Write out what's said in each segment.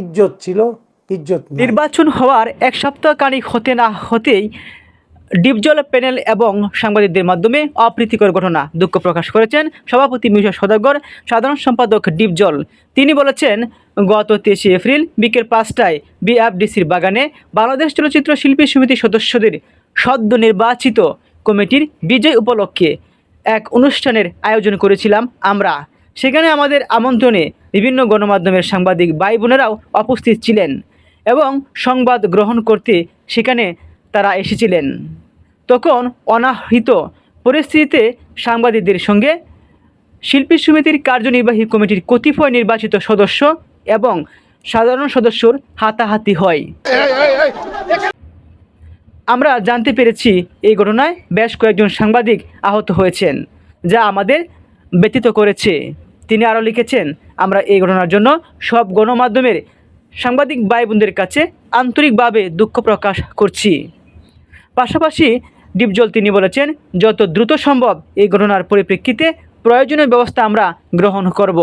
ইজ্জত ছিল, ইজ্জত নির্বাচন হওয়ার এক সপ্তাহ কানিক হতে না হতেই ডিপজল প্যানেল এবং সাংবাদিকদের মাধ্যমে অপ্রীতিকর ঘটনা দুঃখ প্রকাশ করেছেন সভাপতি মিশা সদাগর, সাধারণ সম্পাদক ডিপজল। তিনি বলেছেন, গত তেইশে এপ্রিল বিকেল পাঁচটায় বিএফডিসির বাগানে বাংলাদেশ চলচ্চিত্র শিল্পী সমিতির সদস্যদের সদ্য নির্বাচিত কমিটির বিজয় উপলক্ষে এক অনুষ্ঠানের আয়োজন করেছিলাম আমরা। সেখানে আমাদের আমন্ত্রণে বিভিন্ন গণমাধ্যমের সাংবাদিক ভাই বোনেরাও উপস্থিত ছিলেন এবং সংবাদ গ্রহণ করতে সেখানে তারা এসেছিলেন। তখন অনাহৃত পরিস্থিতিতে সাংবাদিকদের সঙ্গে শিল্পী সমিতির কার্যনির্বাহী কমিটির কতিপয় নির্বাচিত সদস্য এবং সাধারণ সদস্যর হাতাহাতি হয়। আমরা জানতে পেরেছি এই ঘটনায় বেশ কয়েকজন সাংবাদিক আহত হয়েছেন, যা আমাদের ব্যতীত করেছে। তিনি আরও লিখেছেন, আমরা এই ঘটনার জন্য সব গণমাধ্যমের সাংবাদিক ভাই বোনদের কাছে আন্তরিকভাবে দুঃখ প্রকাশ করছি। পাশাপাশি ডিপজল তিনি বলেছেন, যত দ্রুত সম্ভব এই ঘটনার পরিপ্রেক্ষিতে প্রয়োজনীয় ব্যবস্থা আমরা গ্রহণ করব।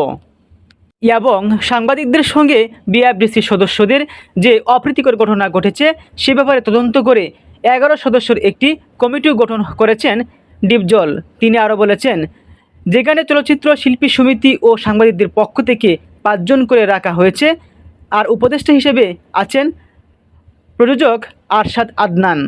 এবং সাংবাদিকদের সঙ্গে বিএফডিসি সদস্যদের যে অপ্রীতিকর ঘটনা ঘটেছে, সে ব্যাপারে তদন্ত করে এগারো সদস্যের একটি কমিটিও গঠন করেছেন ডিপজল। তিনি আরও বলেছেন যেখানে চলচ্চিত্র শিল্পী সমিতি ও সাংবাদিকদের পক্ষ থেকে পাঁচজন করে রাখা হয়েছে। আর উপদেষ্টা হিসেবে আছেন প্রযোজক আরশাদ আদনান।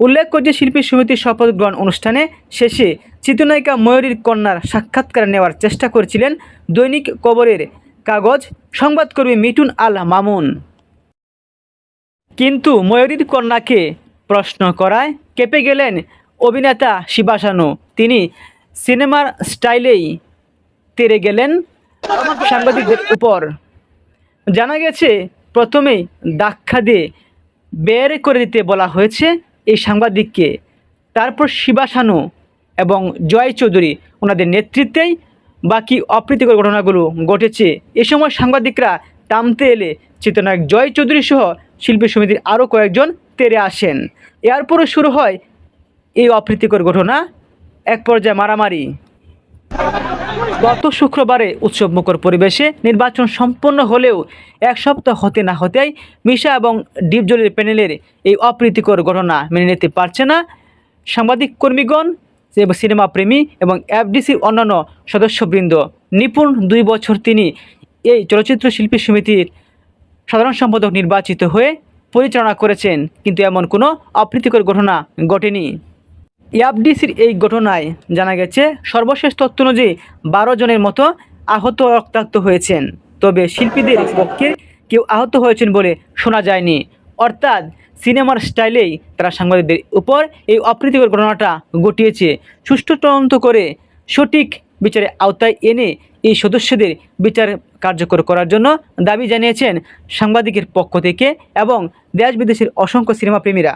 উল্লেখ যে শিল্পী সমিতির শপথ গ্রহণ অনুষ্ঠানে শেষে চিত্রনায়িকা ময়ূরীর কন্যার সাক্ষাৎকার নেওয়ার চেষ্টা করেছিলেন দৈনিক কবরের কাগজ সংবাদকর্মী মিটুন আল মামুন। কিন্তু ময়ূরীর কন্যাকে প্রশ্ন করায় কেঁপে গেলেন অভিনেতা শিবাসানু তিনি সিনেমার স্টাইলেই তেরে গেলেন সাংবাদিকদের উপর। জানা গেছে, প্রথমেই দাক্ষা দিয়ে বের করে দিতে বলা হয়েছে এই সাংবাদিককে। তারপর শিবাসানু এবং জয় চৌধুরী ওনাদের নেতৃত্বেই বাকি অপ্রীতিকর ঘটনাগুলো ঘটেছে। এ সময় সাংবাদিকরা টামতে এলে চিত্রনায়ক জয় চৌধুরী সহ শিল্পী সমিতির আরও কয়েকজন তেরে আসেন। এরপরও শুরু হয় এই অপ্রীতিকর ঘটনা। এক পর্যায়ে মারামারি। গত শুক্রবারে উৎসবমুখর পরিবেশে নির্বাচন সম্পন্ন হলেও এক সপ্তাহ হতে না হতেই মিশা এবং ডিপজলের প্যানেলের এই অপ্রীতিকর ঘটনা মেনে নিতে পারছে না। সাংবাদিক কর্মীগণ, সিনেমা প্রেমী এবং এফডিসির অন্যান্য সদস্যবৃন্দ। নিপুণ দুই বছর তিনি এই চলচ্চিত্র শিল্পী সমিতির সাধারণ সম্পাদক নির্বাচিত হয়ে পরিচালনা করেছেন, কিন্তু এমন কোনো অপ্রীতিকর ঘটনা ঘটেনি। ইয়াবডিসির এই ঘটনায় জানা গেছে, সর্বশেষ তথ্য অনুযায়ী বারো জনের মতো আহত রক্তাক্ত হয়েছেন। তবে শিল্পীদের পক্ষে কেউ আহত হয়েছেন বলে শোনা যায়নি। অর্থাৎ সিনেমার স্টাইলেই তারা সাংবাদিকদের উপর এই অপ্রীতিকর ঘটনাটা ঘটিয়েছে। সুষ্ঠু তদন্ত করে সঠিক বিচারে আওতায় এনে এই সদস্যদের বিচার কার্যকর করার জন্য দাবি জানিয়েছেন সাংবাদিকের পক্ষ থেকে এবং দেশ বিদেশের অসংখ্য সিনেমা প্রেমীরা